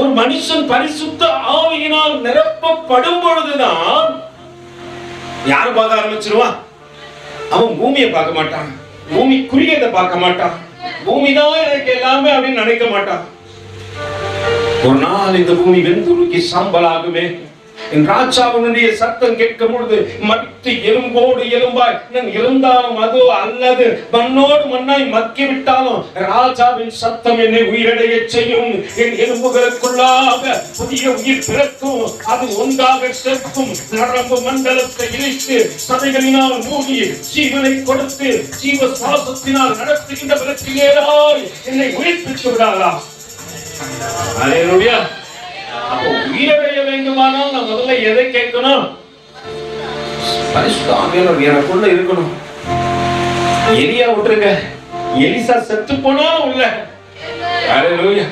ஒரு மனுஷன் பரிசுத்த ஆவியினால் நிரப்பப்படும் பொழுதுதான் யாரும் பார்க்க ஆரம்பிச்சிருவான் அவன் பூமியை பார்க்க மாட்டான். பூமிக்குரியதை பார்க்க மாட்டான். பூமி தான் எனக்கு எல்லாமே அப்படின்னு நினைக்க மாட்டான். ஒரு நாள் இந்த பூமி வெந்துருக்கி சாம்பலாகுமே. என் ராஜாவினுடைய சத்தம் கேட்கும் பொழுது மட்டு எலும்போடு எலும்பாய். நான் இருந்தாலும் அது அல்லது மண்ணோடு மண்ணாய் மக்கி விட்டாலும் ராஜாவின் சத்தம் என்னை உயிரடைய செய்யும். என் எலும்புகளுக்குள்ளாக புதிய உயிர் பிறக்கும். அது ஒன்றாக சேர்க்கும். நரம்பு மண்டலத்தை இணைத்து சதைகளினால் மூடி ஜீவனை கொடுத்து ஜீவ சுவாசத்தினால் நடத்துகின்ற விளக்கிலேறாய் என்னை உயிர்ப்பித்து விடாதா? Aleluya. அப்போ உயிரடைய வேண்டுமானால் நான் முதல்ல எதை கேட்கணும்? பரிசுத்த ஆவியானவர் எனக்குள்ள இருக்கணும். எலியா விட்டுருங்க. எலிசா செத்து போனா உள்ள. Hallelujah.